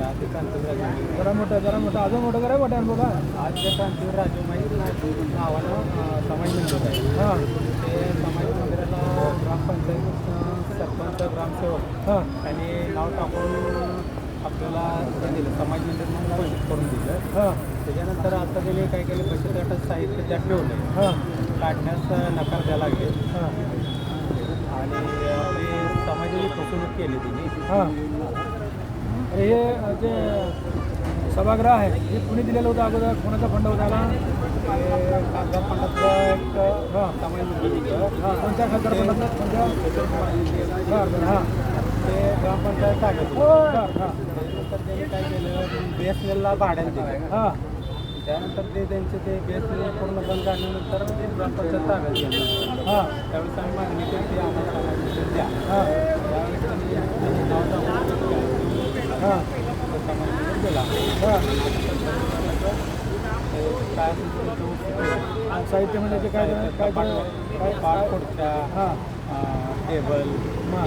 जरा मोठं जरा मोठं. अजून मोठं करा मोठ्या बघा. आजच्या जे क्रांतीवीर राजू माहीत नावानं अं, समाज मंदिर आहे हां. ते समाज मंदिराला ग्रामपंचायत अं, सरपंच ग्रामसेवक हां. त्यांनी नाव टाकून आपल्याला हे दिलं. समाज मंदिर म्हणून घोषित करून दिलं हां त्याच्यानंतर आता त्यांनी काय केलं बचत गटात साहित्य त्यात ठेवलं हां. काढण्यास नकार द्यायला लागले. हां. आणि ते समाजाची फसवणूक केली त्यांनी हां. अरे हे जे सभागृह आहे हे कुणी दिलेलं होतं अगोदर? कोणाचा फंड होता कागदार फंडातलं एक हां. समाज हां. कोणत्या खासदार फंडातलं? कोणत्या? हां. ते ग्रामपंचायत हां त्यांनी काय केलं बी एस एन एलला भाड्याने दिलं हां त्यानंतर ते त्यांचे ते बी एस एन एल पूर्ण बंद काढल्यानंतर ते ग्रामपंचायत ताब्यात हां त्यावेळेस आम्ही मागणी केली आम्हाला द्या. हां त्यावेळेस त्यांनी त्यांनी नाव टाकून हां दिला हां काय साहित्य म्हणजे ते काय काय काय पाणकोटच्या हां टेबल हां.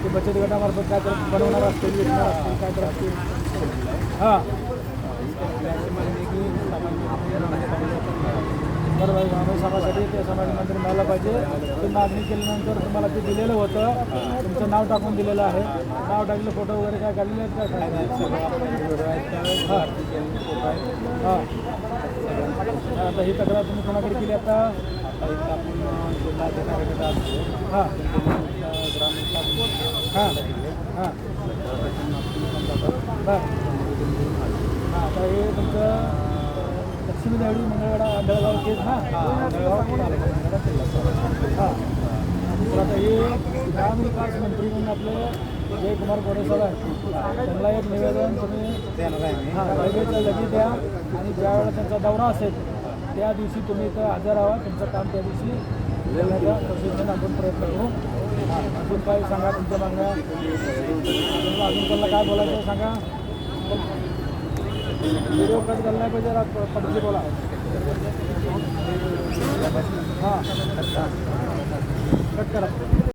ते बचत गटामार्फत काय तर बनवणार असतील विकणार असतील काय तर असतील? हां. बरं भाई की समाजासाठी ते समाज मंदिर मिळालं पाहिजे. ते मागणी केल्यानंतर तुम्हाला ते दिलेलं होतं. तुमचं नाव टाकून दिलेलं आहे. नाव टाकलं फोटो वगैरे काय काढलेले आहेत काय हां. हां. आता ही तक्रार तुम्ही कोणाकडे केली आता? आता आपण असतो हां. ग्रामीण हां. हां. बरं हां आता हे तुमचं लक्ष्मी देवडी मंगळवेढा आंधळगाव केस ना हां. तर आता हे ग्रामविकास मंत्री म्हणून आपले जयकुमार गोडेसर आहे आहेत. त्यांना एक निवेदन तुम्ही देणार आहे हां द्या आणि ज्यावेळेला त्यांचा दौरा असेल त्या दिवशी तुम्ही इथं हजर राहा. तुमचं काम त्या दिवशी देण्याचा प्रशिक्षण आपण प्रयत्न करू. अजून काही सांगा तुमच्या मागण्या? अजून त्यांना काय बोलायचं सांगा. व्हिडिओ कट झाला नाही पाहिजे रात बोला. हां. कट करा